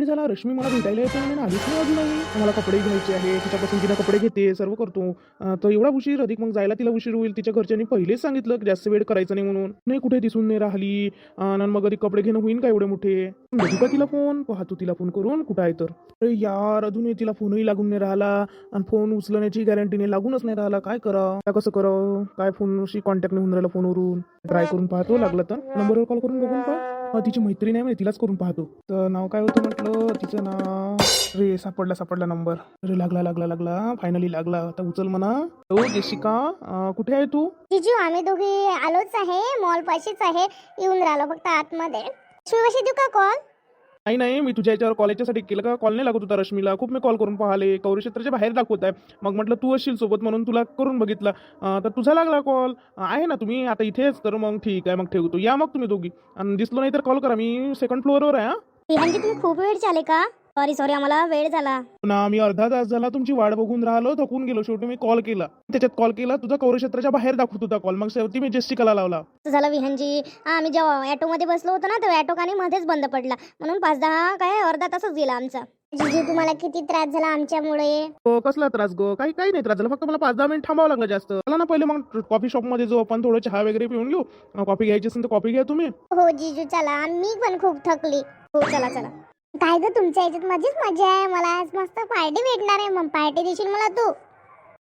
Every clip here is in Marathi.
वेळ झाला. रश्मी मला भेटायला येते आणि आधीच नाही अजून नाही. मला कपडे घ्यायचे आहे तिच्यापासून तिला कपडे घेते सर्व करतो. तर एवढा उशीर अधिक मग जायला तिला उशीर होईल. तिच्या घरच्यांनी पहिलेच सांगितलं की जास्त वेळ करायचं नाही म्हणून. नाही कुठे दिसून नाही राहिली. आणि मग अधिक कपडे घेणं होईल का एवढे मोठे? बघू का तिला फोन पाहतो तिला फोन करून कुठं आहे तर. अरे यार अजूनही तिला फोनही लागून नाही राहिला. आणि फोन उचलण्याची गॅरंटी नाही लागूनच नाही राहिला. काय करा काय कसं करावं? काय फोनशी कॉन्टॅक्ट नाही होऊन राहिला फोनवरून ट्राय करून पाहतो लागलं तर? नंबरवर कॉल करून बघून पहा. तिची मैत्रीण आहे म्हणे तिलाच करून पाहतो. तर नाव काय होतं म्हटलं? तिचं नाव रे सापडला सापडला नंबर अरे लागला लागला लागला. फायनली लागला. आता उचल म्हणा. हो जेशिका कुठे आहे तू? जिजू आम्ही दोघे आलोच आहे. मॉल पाशीच आहे. येऊन राहिलो फक्त आतमध्ये. शिवाशी देऊ का कॉल नाही नाही मी तुझ्या याच्यावर कॉलेजच्यासाठी केलं का? कॉल नाही लागत होता रश्मीला. खूप मी कॉल करून पाहिले. कौरी क्षेत्राच्या बाहेर दाखवत आहे. मग म्हटलं तू असशील सोबत म्हणून तुला करून बघितलं. तर तुझा लागला कॉल आहे ना तुम्ही? आता इथेच तर मग ठीक आहे. मग ठेवतो. या मग तुम्ही दोघी. आणि दिसलो नाही तर कॉल करा. मी सेकंड फ्लोअरवर आहे हा. तुम्ही खूप वेळ झाले का? सॉरी सॉरी आम्हाला वेळ झाला. ना मी अर्धा तास झाला तुमची वाट बघून राहिलो थकून गेलो. शेवटी मी कॉल केला. त्याच्यात कॉल केला तुझा कौर क्षेत्राच्या बाहेर दाखवत होता कॉल मग शेवटी मी जेस्टिकाला लावला. असं झालं विहानजी आम्ही जेव्हा ॲटोमध्ये बसलो होतो ना तो ॲटो कानी मध्येच बंद पडला. म्हणून पाच दहा काय अर्धा तासच गेला आमचा. जिजू तुम्हाला किती त्रास झाला आमच्यामुळे? हो कसला त्रास गो? काही काही नाही त्रास झाला. फक्त मला पाच दहा मिनिट थांबावं लागलं जास्त. चला ना पहिले मग कॉफी शॉपमध्ये जो आपण. थोडं चहा वगैरे पिऊन घेऊ. कॉफी घ्यायची असेल तर कॉफी घ्या तुम्ही. हो जिजू चला. मी पण खूप थकली. हो चला चला. काय ग तुमच्या याच्यात माझीच मजा आहे. मला आज मस्त पार्टी भेटणार आहे. मग पार्टी देशील मला तू?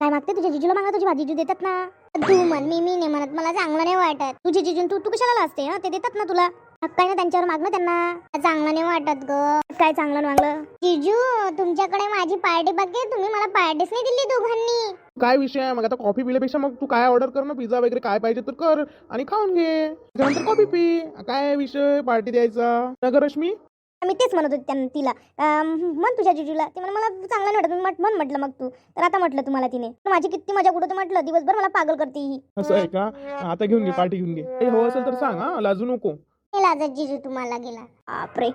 काय मागते तुझ्या जिजूला मागा तुझी भाजी जिजू देतात ना. तू म्हण मी मी नाही म्हणत. मला चांगलं नाही वाटत. तुझी जिजून तू तू कशाला असते ना ते देतात ना तुला. काय ना त्यांच्यावर मागणं त्यांना? चांगलं नाही वाटत ग. काय चांगलं नाही मागलं जिजू तुमच्याकडे माझी पार्टी बाकी तुम्ही मला पार्टीच नाही दिली दोघांनी. काय विषय आहे? मग आता कॉफी पिल्यापेक्षा मग तू काय ऑर्डर कर ना? पिझ्झा वगैरे काय पाहिजे तर कर आणि खाऊन घे. त्यानंतर कॉफी पी. काय विषय? पार्टी द्यायचा. नगर मी तेच म्हणत होते त्यांना तिला. म्हण तुझ्या जिजूला. ती म्हणे मला चांगलं नाही वाटत. म्हट- म्हण म्हटलं मग तू. तर आता म्हटलं तुम्हाला तिने. माझी किती मजा कुठं म्हटलं? दिवसभर मला पागल करते ही. असं आहे का? आता घेऊन घे पार्टी घेऊन घे. हवं असेल तर सांग हा. लाजू नको. हे लाजत जिजू तुम्हाला गेला. बापरे.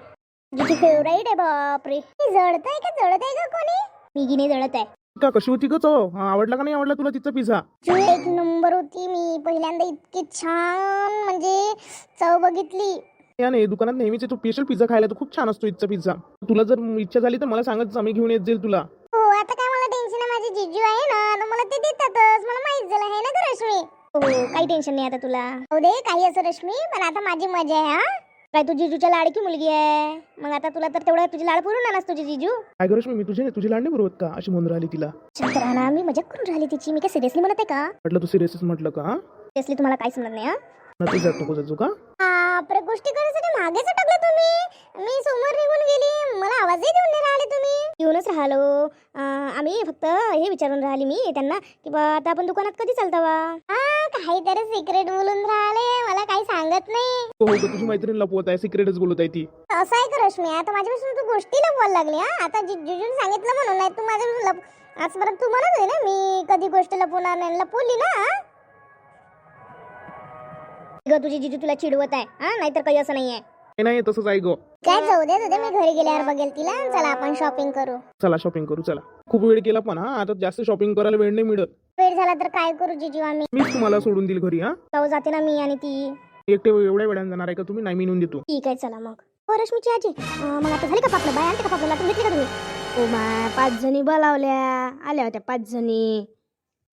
जिजू फेवराईट आहे बापरे. जळत आहे का? जळत आहे का कोणी? मी नाही जळत आहे का कशी होती ग हा, आवडला का नाही आवडला तुला तिचा पिझ्झा? एक नंबर होती मी. पहिल्यांदा इतकी छान म्हणजे चव बघितली. या नाही दुकानात नेहमीचे तू स्पेशल पिझ्झा खायला तर खूप छान असतो इथचा पिझ्झा तुला जर इच्छा झाली तर मला सांगत मी घेऊन येत जाईल तुला. हो आता काय मला टेन्शन आहे? माझे जिजू आहे ना तर मला ते देतातच. मला माहीत झालं आहे ना ग रश्मी? हो काही टेन्शन नाही आता तुला. हो दे काही असं रश्मी पण आता माझी मजा आहे हा. काय तू जिजूच्या लाडकी मुलगी आहे? मग आता तुला तर तेवढा तुझी लाड पुरून आलास तुझी जिजू. काय गरज मी तुझे तुझी लांडी बरोबर का? अशी म्हणून राहिली तिला. शांत राहा ना मी मजाक करून राहिली तिची. मी काय सिरियसली म्हणत आहे का? म्हटलं तू सिरियसच म्हटलं का? सिरियसली तुम्हाला काही समजत नाही हा? नक्की जात नको जातो का? बापरे गोष्टी करण्यासाठी मागेच टाकलं तुम्ही. मी समोर निघून गेली. मला आवाजही देऊन नाही राहिले तुम्ही. येऊनच राहिलो. आम्ही फक्त हे विचारून राहिली मी त्यांना की बा आता आपण दुकानात कधी चालता वा हा काहीतरी सिक्रेट बोलून राहिले. मला काही सांगत नाही. हो हो तुझी मैत्रीण लपवत आहे सिक्रेटच बोलत आहे ती. असं आहे का रश्मी आता माझ्यापासून तू गोष्टी लपवायला लागली हा? आता जि- जिजून सांगितलं म्हणून नाही तू माझ्यापासून लप आजपर्यंत तू म्हणत होती ना मी कधी गोष्ट लपवणार नाही लपवली ना हा? ग तुझी जिजू तुला चिडवत आहे. हा नाहीतर काही असं नाहीये. नाही, नाही तसंच आहे ग. काय जाऊ दे दे मी घरी गेल्यावर बघेल तिला. चला आपण शॉपिंग करू. चला शॉपिंग करू चला. खूप वेळ केला पण हा आता जास्त शॉपिंग करायला वेळ नाही मिळत. वेळ झाला तर काय करू जिजू आम्ही? मीच तुम्हाला सोडून देईल घरी हा. जाऊ जाते ना मी आणि ती. एकटे एवढ्या वेळाने जाणार आहे का तुम्ही? नाही मी नेऊन देतो. ठीक आहे चला मग. हो रश्मीची आजी. अं, मग आता झाली का पापलं? बाय आणते का पापलं? लाटून घेतली का तुम्ही? ओ माय पाच जणी बोलावल्या. आल्या होत्या पाच जणी.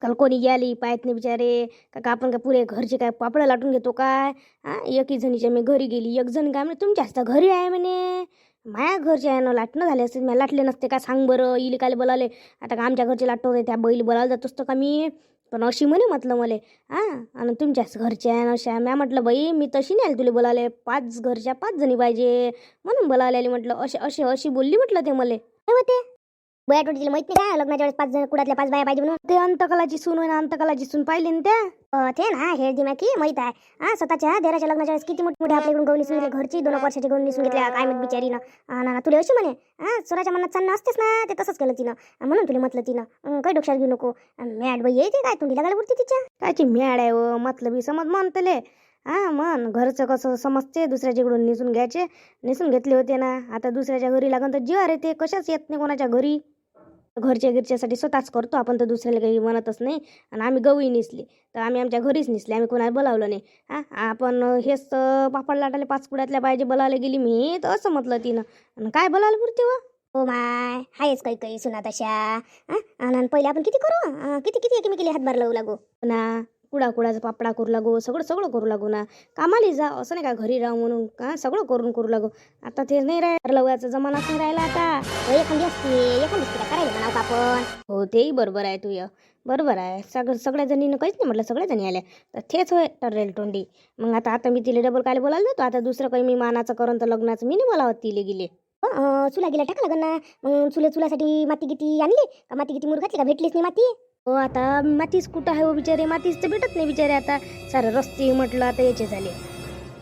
काल कोणी गेली पाहत नाही बिचारे का का आपण काय पुरे घरचे काय पापड लाटून घेतो काय? हा एकी जणीच्या मी घरी गेली एक जण काय म्हणे तुमच्या असता घरी आहे म्हणे. माया घरचे आहे ना लाटणं झाले असते मला लाटले नसते का? सांग बरं. इले काय बोलावले आता का आमच्या घरचे लाटतो होते त्या बैल बोलायला जात असतो का मी? पण अशी म्हणे म्हटलं मला. हां आणि तुमच्याच घरच्या आहे ना अशा? म्या म्हटलं बाई मी तशी नाही आली तुला बोलावले पाच घरच्या पाच जणी पाहिजे. म्हणून बोलावले म्हटलं. अशी अशी अशी बोलली म्हटलं ते मला. होते? बया तिला माहीत नाही काय लग्नाच्या वेळेस पाच जण कुडातल्या पाच बाया पाहिजे म्हणून. ते अंतकलाची सून होय अंतकलाची सून पाहिली ना त्या अं, ते ना हे दिमाकी माहीत आहे. हा स्वतःच्या देराच्या लग्नाच्या वेळेस किती मोठी मोठी आपल्याकडून गहू निसून घेतली घरची दोन वर्षाची गहू निसून घेतल्या काय माहीत बिचारी ना ना ना तुला अशी म्हणे हा स्वराच्या मनात चालणं असतेच ना ते तसंच केलं तिनं. अं, म्हणून तुला म्हटलं तिनं अं, काही डोक्यात घेऊ नको. मॅड बाई येते काय तोंडी लागायला पुरते तिच्या? कायची म्याड आहे व मतलबी समज म्हणतले. हा मन घरचं कसं समजते दुसऱ्याच्याकडून निसून घ्यायचे निसून घेतले होते ना. आता दुसऱ्याच्या घरी लागून तर जीवार येते कशाच येत नाही कोणाच्या घरी? घरच्या गिरच्यासाठी स्वतःच करतो. आपण तर दुसऱ्याला काही म्हणतच नाही. आणि आम्ही गहूही निसले. तर आम्ही आमच्या घरीच निसले. आम्ही कोणाला बोलावलं नाही. हा आपण हेच पापड लाटाले पाच पुड्यातल्या पाहिजे बोलायला गेली मी. तर असं म्हटलं तिनं. आणि काय बोलायला पुरते व हो माय हायच काही काही सुना तशा हं? आणि पहिले आपण किती करू? किती किती एकमेकीला हातभार लावू लागू? ना कुडा कुडाचा पापडा करू लागो सगळं सगळं करू लागू ना. कामाला जा असं नाही का घरी राहू म्हणून का? सगळं करून करू लागू. आता ते नाही राहिलं लवयाचा जमानाच नाही राहिला आता. एखादी असते एखादी असते करायला म्हणावं का आपण. हो तेही बरोबर आहे तुझं. बरोबर आहे. सगळं सगळ्या जणीनं काहीच नाही म्हटलं सगळ्या जणी आल्या. तर तेच होय टरेल तोंडी. मग आता आता मी तिला डबल काय बोलायला जातो. आता दुसरं काही मी मानाचं करून तर लग्नाचं मी नाही बोलावत तिले गेले. चुला गेला टाका लागन ना. मग चुले चुलासाठी माती किती आणली? का माती किती मुर घातली का? भेटलीच नाही माती? हो आता मातीच कुठं आहे हो बिचारे? मातीच तर भेटत नाही बिचारे आता. सारं रस्ते म्हटलं आता याचे झाले.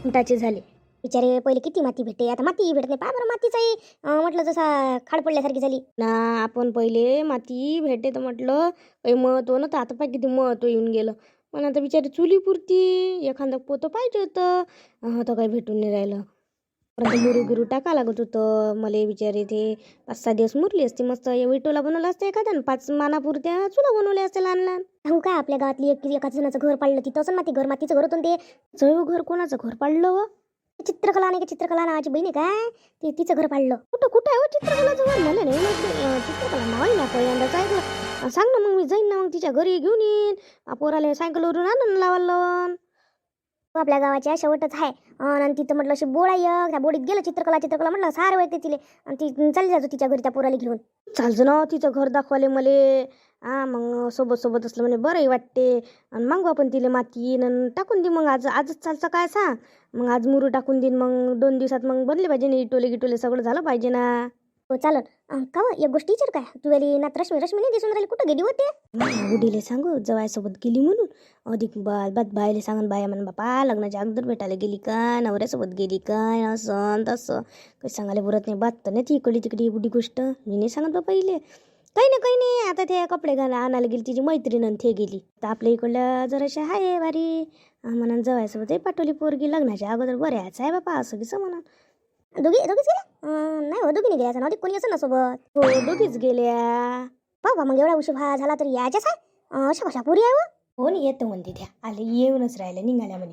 उंटाचे झाले. बिचारे पहिले किती माती भेटते? आता माती भेटत नाही. पहा बरं मातीचाही म्हटलं जसा खाड पडल्यासारखी झाली. ना आपण पहिले माती भेटते तर म्हटलं काही महत्त्व नव्हतं. आता पाय किती महत्त्व येऊन गेलं. पण आता बिचारी चुली पुरती एखादं पोतं पाहिजे होतं. तर काही भेटून नाही राहिलं. परंतु मुरू गिरू टाका लागत होतं. मला बिचारे ते पाच सहा दिवस मुरली असती. मस्त हे विटोला बनवला असतं एखाद्यानं. पाच मानापुरत्या चुला बनवल्या असत्या लहान लहान. सांगू काय आपल्या गावातली एक एका जणाचं घर पाडलं तिथं? असं माती घर मातीचं घर होतं ते जवळ घर कोणाचं घर पाडलं व चित्रकला नाही का? चित्रकला नावाची बहीण आहे काय? ते तिचं घर पाडलं. कुठं कुठं आहे हो चित्रकलाचं घर? मला नाही चित्रकला नाव ना पहिल्यांदाच ऐकलं सांग ना. मग मी जाईन ना मग तिच्या घरी घेऊन येईन. पोराला सायकलवरून आणून लावायला आपल्या गावाच्या शेवटच आहे. आणि तिथं म्हटलं अशी बोळा एक. त्या बोडीत गेलं चित्रकला चित्रकला म्हटलं सार वळते तिले. आणि ती चालली जातो तिच्या घरी त्या पोराला घेऊन. चालतो ना तिचं घर दाखवाले मले. हा मग सोबत सोबत असलं म्हणे बरंही वाटते. आणि मागू आपण तिले माती न टाकून दे मग आज. आजच चालचं काय सांग मग आज मुरू टाकून देईन मग दोन दिवसात मग बनले पाहिजे ना इटोले गिटोले सगळं झालं पाहिजे ना. हो चालन. का या एक गोष्ट विचार काय? तू वेळी नात रश्मी रश्मीने दिसून राहिली कुठं? गेली होते? उडीले सांगू. जवायसोबत गेली म्हणून. अधिक बाल बात बायले सांगून बाया म्हण बापा लग्नाच्या अगोदर भेटायला गेली काय नवऱ्यासोबत गेली काय असं तसं. काही सांगायला बोलत नाही. बात तर नाही ती इकडली तिकडली एवढी गोष्ट. मी नाही सांगत बा पहिले काही नाही काही नाही. आता ते कपडे घाला आणायला गेली तिची मैत्रीण आणि ते गेली. तर आपल्या इकडल्या जराशा आहे भारी म्हणून जवायसोबत पाठवली पोरगी. लग्नाच्या अगोदर बऱ्याच आहे बापा असं कसं म्हणून. दोघी दोघीच गेल्या? नाही हो दोघी नाही गेल्या नव्हती कोणी असं ना सोबत? हो दोघीच गेल्या. बाबा मग एवढा उशीर भा झाला तरी यायच्याच आहे? अशा कशा पुरी आहे हो? हो नाही येतो म्हणते त्या? आले येऊनच राहिले निघाल्या म्हणे.